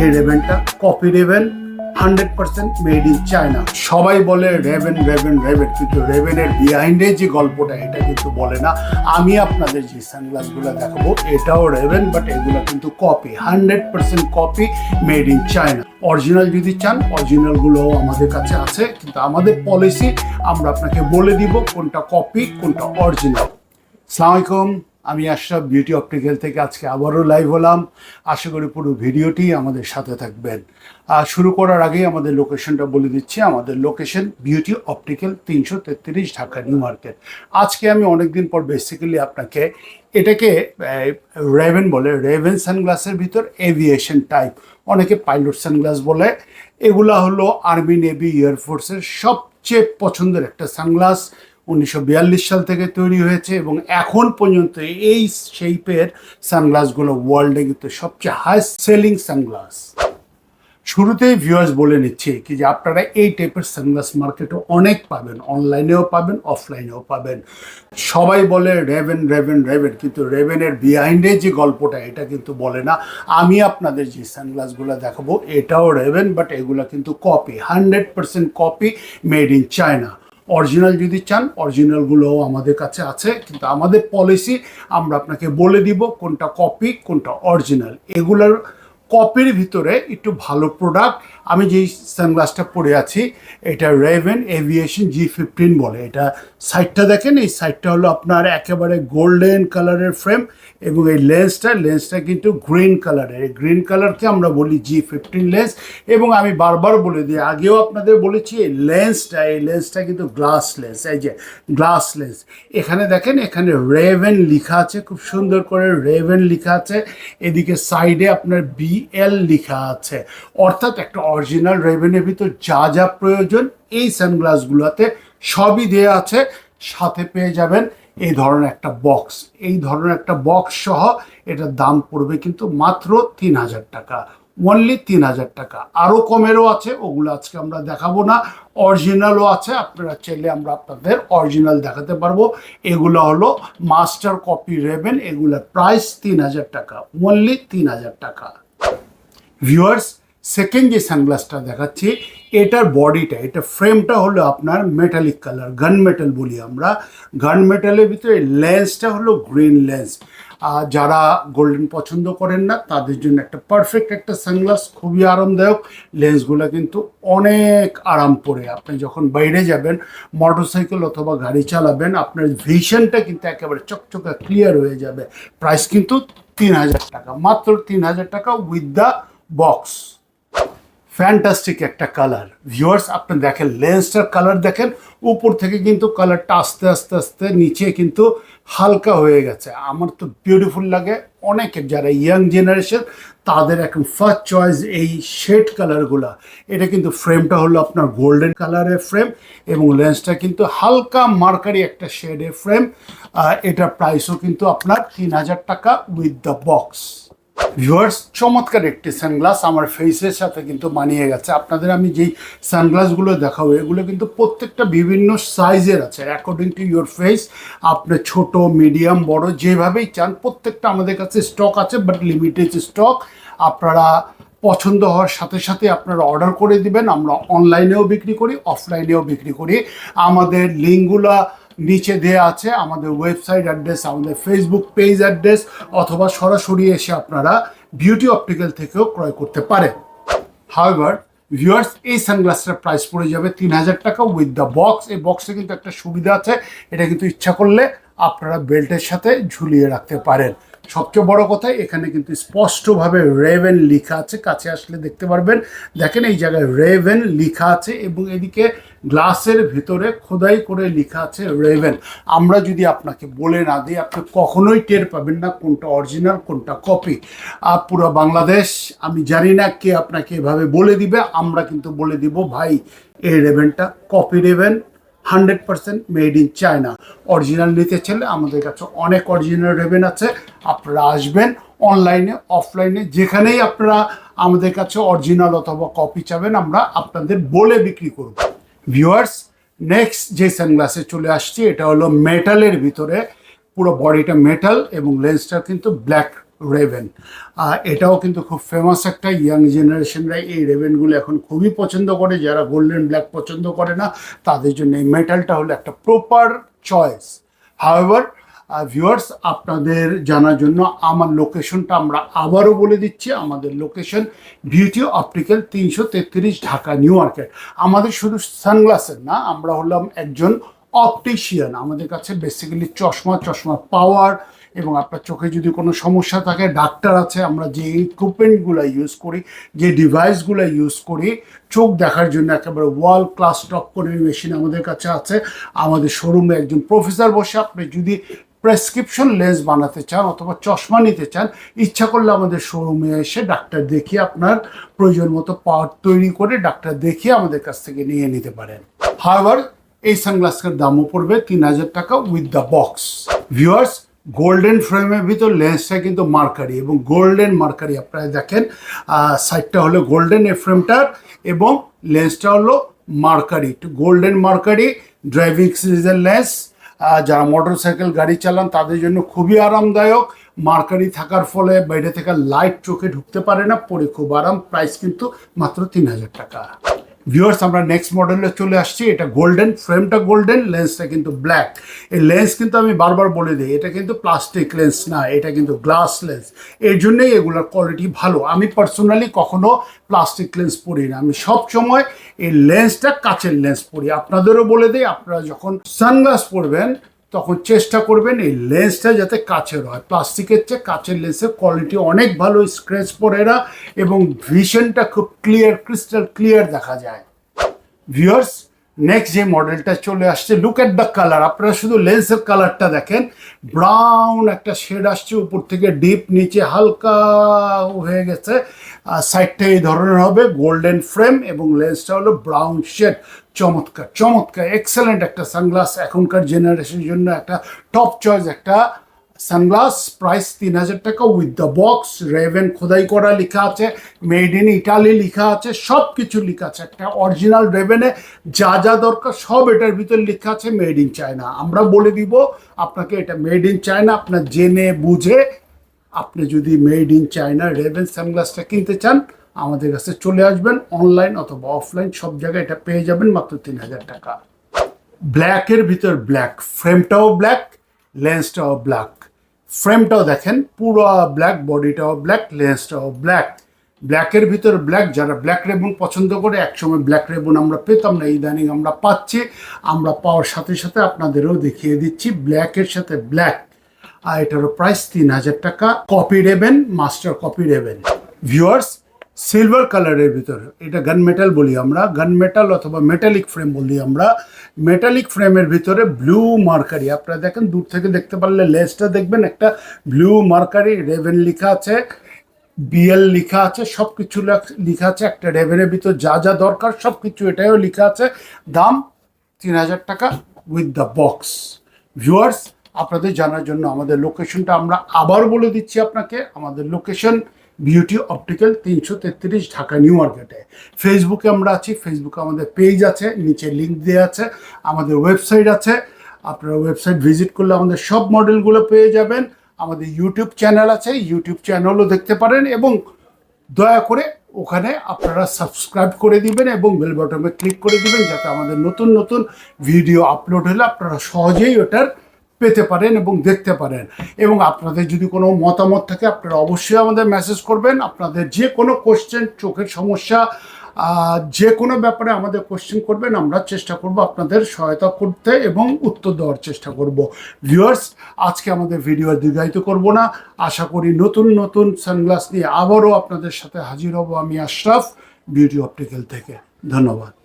এই রেভেনটা copy Rayban hundred percent made in China সবাই বলে রেভেন রেভেন রেভেন কিন্তু রেভেনের বিহাইন্ডে যে গল্পটা, এটা কিন্তু বলে না। আমি আপনাদের যে সানগ্লাসগুলো দেখাবো, এটাও রেভেন বাট এগুলো কিন্তু copy hundred percent copy made in China original যদি চান অরিজিনালগুলোও আমাদের কাছে আছে, কিন্তু আমাদের পলিসি আমরা আপনাকে বলে দিব কোনটা কপি কোনটা অরিজিনাল সালাম আলাইকুম আমি আশরাফ বিউটি অপটিক্যাল থেকে আজকে আবারও লাইভ হলাম। আশা করি পুরো ভিডিওটি আমাদের সাথে থাকবেন। আর শুরু করার আগেই আমাদের লোকেশনটা বলে দিচ্ছি। আমাদের লোকেশন বিউটি অপটিক্যাল তিনশো তেত্রিশ ঢাকা নিউ মার্কেট আজকে আমি অনেকদিন পর বেসিক্যালি আপনাকে এটাকে রেভেন বলে রেভেন সানগ্লাসের ভিতর এভিয়েশন টাইপ অনেকে পাইলট সানগ্লাস বলে। এগুলা হলো আর্মি নেভি এয়ারফোর্সের সবচেয়ে পছন্দের একটা সানগ্লাস উনিশশো বিয়াল্লিশ সাল থেকে তৈরি হয়েছে এবং এখন পর্যন্ত এই শেপের সানগ্লাসগুলো ওয়ার্ল্ডে কিন্তু সবচেয়ে হাই সেলিং সানগ্লাস শুরুতেই ভিউয়ার্স বলে নিচ্ছি কি যে আপনারা এই টাইপের সানগ্লাস মার্কেটে অনেক পাবেন অনলাইনেও পাবেন অফলাইনেও পাবেন। সবাই বলে রেভেন রেভেন রেভেন কিন্তু রেভেনের বিহাইন্ডে যে গল্পটা, এটা কিন্তু বলে না। আমি আপনাদের যে সানগ্লাসগুলো দেখাবো, এটাও রেভেন বাট এগুলো কিন্তু copy hundred percent copy made in China original যদি চান, অরিজিনালগুলোও আমাদের কাছে আছে, কিন্তু আমাদের পলিসি আমরা আপনাকে বলে দিব কোনটা কপি কোনটা অরিজিনাল এগুলোর কপির ভিতরে একটু ভালো প্রোডাক্ট আমি যেই সানগ্লাসটা পরে আছি, এটা রেভেন এভিয়েশন জি ফিফটিন বলে। এটা সাইডটা দেখেন, এই সাইডটা হলো আপনার একেবারে গোল্ডেন কালারের ফ্রেম এবং এই লেন্সটা লেন্সটা কিন্তু গ্রিন কালারের এই গ্রিন কালারকে আমরা বলি জি ফিফটিন লেন্স এবং আমি বারবার বলে দিই, আগেও আপনাদের বলেছি, এই লেন্সটা এই লেন্সটা কিন্তু গ্লাস লেন্স এই যে গ্লাস লেন্স এখানে দেখেন, এখানে রেভেন লেখা আছে, খুব সুন্দর করে রেভেন লেখা আছে। এদিকে সাইডে আপনার বিএল লেখা আছে। অর্থাৎ একটা অরিজিনাল রেভেনের ভিতর যা যা প্রয়োজন, এই সানগ্লাসগুলোতে সবই দেওয়া আছে। সাথে পেয়ে যাবেন এই ধরনের একটা বক্স এই ধরনের একটা বক্স সহ এটার দাম পড়বে কিন্তু মাত্র তিন হাজার টাকা। অনলি তিন হাজার টাকা। আরও কমেরও আছে, ওগুলো আজকে আমরা দেখাবো না। অরিজিনালও আছে, আপনারা চাইলে আমরা আপনাদের অরিজিনাল দেখাতে পারব। এগুলো হলো মাস্টার কপি রেবেন এগুলোর প্রাইস তিন হাজার টাকা। অনলি তিন হাজার টাকা। ভিউয়ার্স সেকেন্ড যে সানগ্লাসটা দেখাচ্ছি, এটার বডিটা এটা ফ্রেমটা হলো আপনার মেটালিক কালার গান মেটাল বলি আমরা। গান মেটালের ভিতরে লেন্সটা হলো গ্রিন লেন্স যারা গোল্ডেন পছন্দ করেন না, তাদের জন্য একটা পারফেক্ট একটা সানগ্লাস খুবই আরামদায়ক। লেন্সগুলো কিন্তু অনেক আরাম পড়ে আপনি যখন বাইরে যাবেন মোটরসাইকেল অথবা গাড়ি চালাবেন, আপনার ভিশনটা কিন্তু একেবারে চকচকা ক্লিয়ার হয়ে যাবে। প্রাইস কিন্তু তিন হাজার টাকা, মাত্র তিন হাজার টাকা উইথ দ্য বক্স ফ্যান্টাস্টিক একটা কালার ভিউয়ার্স আপনি দেখেন লেন্সটার কালার দেখেন, উপর থেকে কিন্তু কালারটা আস্তে আস্তে আস্তে নিচে কিন্তু হালকা হয়ে গেছে। আমার তো বিউটিফুল লাগে। অনেকের যারা ইয়াং জেনারেশন তাদের এখন ফার্স্ট চয়েস এই শেড কালারগুলা এটা কিন্তু ফ্রেমটা হলো আপনার গোল্ডেন কালারের ফ্রেম এবং লেন্সটা কিন্তু হালকা মার্কারি একটা শেডের ফ্রেম এটার প্রাইসও কিন্তু আপনার তিন হাজার টাকা উইথ দ্য বক্স ভিউয়ার্স চমৎকার একটি সানগ্লাস আমার ফেসের সাথে কিন্তু মানিয়ে গেছে। আপনাদের আমি যেই সানগ্লাসগুলো দেখাবো, এগুলো কিন্তু প্রত্যেকটা বিভিন্ন সাইজের আছে। অ্যাকর্ডিং টু ইউর ফেস আপনি ছোট মিডিয়াম বড়, যেভাবেই চান, প্রত্যেকটা আমাদের কাছে স্টক আছে বাট লিমিটেড স্টক আপনারা পছন্দ হওয়ার সাথে সাথে আপনারা অর্ডার করে দিবেন। আমরা অনলাইনেও বিক্রি করি অফলাইনেও বিক্রি করি। আমাদের লিঙ্কগুলা নিচে দেয়া আছে আমাদের ওয়েবসাইট অ্যাড্রেস আমাদের ফেসবুক পেজ অ্যাড্রেস অথবা সরাসরি এসে আপনারা বিউটি অপটিক্যাল থেকেও ক্রয় করতে পারেন। হাওয়েভার ভিউয়ার্স এই সানগ্লাসটার প্রাইস পড়ে যাবে তিন হাজার টাকা উইথ দ্য বক্স এই বক্সে কিন্তু একটা সুবিধা আছে, এটা কিন্তু ইচ্ছা করলে আপনারা বেল্টের সাথে ঝুলিয়ে রাখতে পারেন। সবচেয়ে বড় কথা, এখানে কিন্তু স্পষ্টভাবে রেভেন লেখা আছে, কাছে আসলে দেখতে পারবেন। দেখেন এই জায়গায় রেভেন লেখা আছে এবং এদিকে গ্লাসের ভিতরে খোদাই করে লেখা আছে রেভেন। আমরা যদি আপনাকে বলে না দিই, আপনি কখনোই টের পাবেন না কোনটা অরিজিনাল, কোনটা কপি। আর পুরো বাংলাদেশ, আমি জানি না কে আপনাকে এভাবে বলে দিবে, আমরা কিন্তু বলে দিব, ভাই, এই রেভেনটা copy Rayban hundred percent made in China. Original নিতে চাইলে আমাদের কাছে অনেক অরিজিনাল রেভেন আছে। আপনারা আসবেন অনলাইনে, অফলাইনে, যেখানেই আপনারা আমাদের কাছে অরিজিনাল অথবা কপি চাবেন, আমরা আপনাদের বলে বিক্রি করব। ভিউয়ার্স, নেক্সট যে সানগ্লাসে চলে আসছি, এটা হলো মেটালের ভিতরে পুরো বডিটা মেটাল এবং লেন্সটা কিন্তু ব্ল্যাক রেভেন এটাও কিন্তু খুব ফেমাস একটা ইয়াং জেনারেশনরা এই রেভেনগুলো এখন খুবই পছন্দ করে। যারা গোল্ডেন ব্ল্যাক পছন্দ করে না, তাদের জন্য এই মেটালটা হলো একটা প্রপার চয়েস হাওয়েভার ভিউয়ার্স আপনাদের জানার জন্য আমার লোকেশনটা আমরা আবারও বলে দিচ্ছি। আমাদের লোকেশন বিউটি অপটিক্যাল তিনশো তেত্রিশ ঢাকা নিউ মার্কেট আমাদের শুধু সানগ্লাসের না, আমরা হলাম একজন অপটিশিয়ান আমাদের কাছে বেসিক্যালি চশমা, চশমার পাওয়ার এবং আপনার চোখে যদি কোনো সমস্যা থাকে, ডাক্তার আছে, আমরা যে ইকুইপমেন্টগুলো ইউজ করি, যে ডিভাইসগুলো ইউজ করি, চোখ দেখার জন্য একেবারে ওয়াল ক্লাস করে মেশিন আমাদের কাছে আছে। আমাদের শোরুমে একজন প্রফেসর বসে আপনি যদি প্রেসক্রিপশন লেন্স বানাতে চান অথবা চশমা নিতে চান, ইচ্ছা করলে আমাদের শোরুমে এসে ডাক্তার দেখিয়ে আপনার প্রয়োজন মতো পাওয়ার তৈরি করে ডাক্তার দেখিয়ে আমাদের কাছ থেকে নিয়ে নিতে পারেন। হাওয়ার এই সানগ্লাসের দামও পড়বে তিন হাজার টাকা with the box viewers golden ফ্রেমের ভিতর লেন্সটা কিন্তু মার্কারি এবং গোল্ডেন মার্কারি আপনারা দেখেন সাইডটা হলো গোল্ডেন এই ফ্রেমটার এবং লেন্সটা হলো মার্কারি গোল্ডেন মার্কারি ড্রাইভিং সিরিজের লেন্স যারা মোটর সাইকেল গাড়ি চালান তাদের জন্য খুবই আরামদায়ক। মার্কারি থাকার ফলে বাইরে থেকে লাইট চোখে ঢুকতে পারে না, পরে খুব আরাম প্রাইস কিন্তু মাত্র তিন হাজার টাকা। ভিউয়ার্স আমরা নেক্সট মডেলে চলে আসছি। এটা গোল্ডেন ফ্রেমটা গোল্ডেন লেন্সটা কিন্তু ব্ল্যাক এই লেন্স কিন্তু আমি বারবার বলে দিই, এটা কিন্তু প্লাস্টিক লেন্স না, এটা কিন্তু গ্লাস লেন্স এর জন্যেই এগুলোর কোয়ালিটি ভালো। আমি পার্সোনালি কখনো প্লাস্টিক লেন্স পরি না। আমি সব সময় এই লেন্সটা কাচের লেন্স পরি। আপনাদেরও বলে দিই, আপনারা যখন সানগ্লাস পরবেন তখন চেষ্টা করবেন এই লেন্সটা যাতে কাছের হয় প্লাস্টিকের চেয়ে কাছের লেন্সের কোয়ালিটি অনেক ভালো স্ক্র্যাচ পড়ে না এবং ভিশনটা খুব ক্লিয়ার ক্রিস্টাল ক্লিয়ার দেখা যায়। ভিউয়ার্স নেক্সট যে মডেলটা চলে আসছে লুক এট দ্য কালার আপনারা শুধু লেন্সের কালারটা দেখেন। ব্রাউন একটা শেড আসছে উপর থেকে ডিপ নিচে হালকা হয়ে গেছে। আর সাইডটা এই ধরনের হবে গোল্ডেন ফ্রেম এবং লেন্সটা হলো ব্রাউন শেড চমৎকার চমৎকার এক্সেলেন্ট একটা সানগ্লাস এখনকার জেনারেশনের জন্য একটা টপ চয়েস একটা সানগ্লাস প্রাইস তিন হাজার টাকা উইথ দ্য বক্স রেভেন খোদাই করা লেখা আছে মেড ইন ইটালি লেখা আছে সব কিছু লেখা আছে। একটা অরিজিনাল রেভেনে যা যা দরকার সব এটার ভিতর লেখা আছে মেড ইন চায়না আমরা বলে দিব আপনাকে এটা মেড ইন চায়না আপনার জেনে বুঝে আপনি যদি made in China Ray Ban সানগ্লাসটা কিনতে চান, আমাদের কাছে চলে আসবেন অনলাইন অথবা অফলাইন সব জায়গায় এটা পেয়ে যাবেন মাত্র তিন হাজার টাকা। ব্ল্যাকের ভিতর ব্ল্যাক ফ্রেমটাও ব্ল্যাক লেন্সটাও ব্ল্যাক ফ্রেমটাও দেখেন, পুরো ব্ল্যাক বডিটাও ব্ল্যাক লেন্সটাও ব্ল্যাক ব্ল্যাকের ভিতর ব্ল্যাক যারা ব্ল্যাক রেবন পছন্দ করে, একসময় ব্ল্যাক রেবন আমরা পেতাম না, ইদানিং আমরা পাচ্ছি। আমরা পাওয়ার সাথে সাথে আপনাদেরও দেখিয়ে দিচ্ছি ব্ল্যাকের সাথে ব্ল্যাক আর এটারও প্রাইস তিন হাজার টাকা। Copy Rayban master copy Rayban viewers silver কালারের ভিতর, এটা গান মেটাল বলি আমরা গান মেটাল অথবা মেটালিক ফ্রেম বলি আমরা মেটালিক ফ্রেমের ভিতরে ব্লু মার্কারি আপনারা দেখেন, দূর থেকে দেখতে পারলে লেসটা দেখবেন, একটা ব্লু মার্কারি রেভেন লেখা আছে বিএল লেখা আছে সব কিছু লেখা আছে, একটা রেভেনের ভিতর যা যা দরকার সব কিছু এটাও লেখা আছে। দাম তিন হাজার টাকা উইথ দ্য বক্স ভিউয়ার্স আপনাদের জানার জন্য আমাদের লোকেশনটা আমরা আবার বলে দিচ্ছি আপনাকে। আমাদের লোকেশন বিউটি অপটিক্যাল তিনশো তেত্রিশ ঢাকা নিউ মার্কেটে। ফেসবুকে আমরা আছি ফেসবুকে আমাদের পেজ আছে, নিচে লিঙ্ক দেওয়া আছে, আমাদের ওয়েবসাইট আছে। আপনারা ওয়েবসাইট ভিজিট করলে আমাদের সব মডেলগুলো পেয়ে যাবেন। আমাদের ইউটিউব চ্যানেল আছে ইউটিউব চ্যানেলও দেখতে পারেন এবং দয়া করে ওখানে আপনারা সাবস্ক্রাইব করে দিবেন এবং বেল বটমে ক্লিক করে দিবেন যাতে আমাদের নতুন নতুন ভিডিও আপলোড হলে আপনারা সহজেই ওটার পেতে পারেন এবং দেখতে পারেন। এবং আপনাদের যদি কোনো মতামত থাকে, আপনারা অবশ্যই আমাদের মেসেজ করবেন। আপনাদের যে কোনো কোশ্চেন চোখের সমস্যা যে কোনো ব্যাপারে আমাদের কোশ্চেন করবেন, আমরা চেষ্টা করব আপনাদের সহায়তা করতে এবং উত্তর দেওয়ার চেষ্টা করব। ভিউয়ার্স আজকে আমাদের ভিডিও দীর্ঘায়িত করব না। আশা করি নতুন নতুন সানগ্লাস নিয়ে আবারও আপনাদের সাথে হাজির হব আমি আশরাফ বিউটি অপটিক্যাল থেকে। ধন্যবাদ।